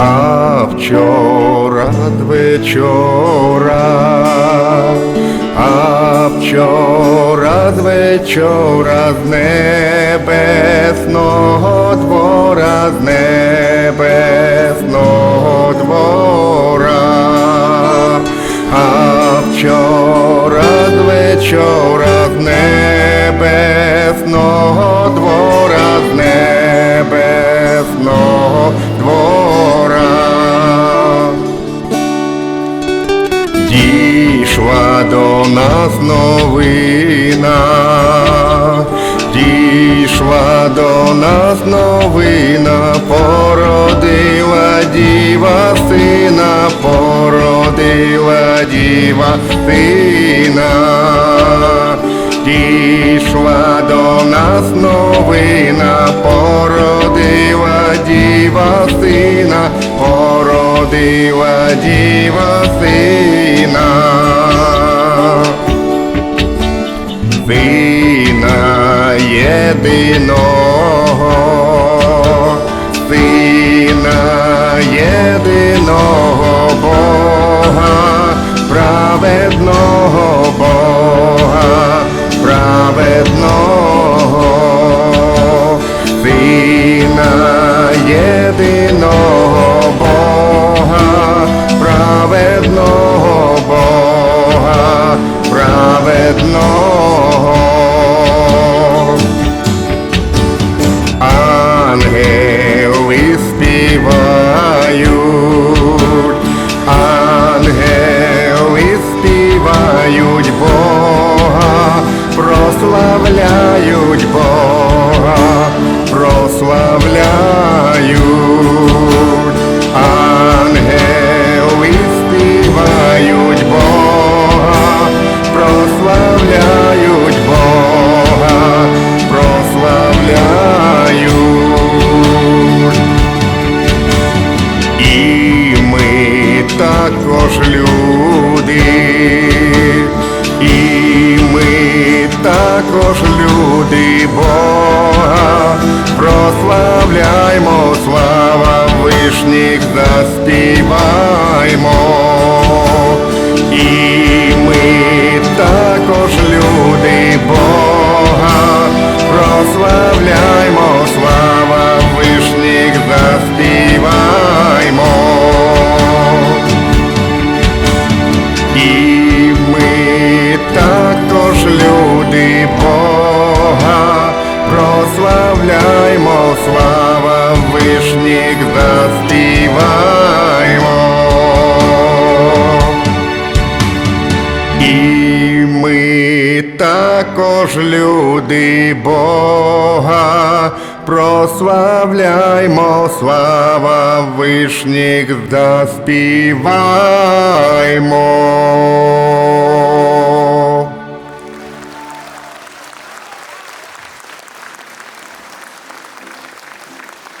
А вчора вечора, а вчора вечора з небесного двора, з небесного двора, а вчора вечора з небесного двора, з небесного Дійшла до нас новина, дійшла до нас новина, породила діва сина, породила діва сина, дійшла до нас новина, породила діва сина, породила діва сина. Сина єдиного, сина єдиного Бога, праведного Бога, праведного, сина праведного. Ангели співають, ангели співають Бога, прославляють Бога, прославляють, також люди Бога, прославляймо, слава вишніх заспіваймо. Прославляймо, слава вишніх заспіваймо. І ми також люди Бога, прославляймо, слава вишніх заспіваймо.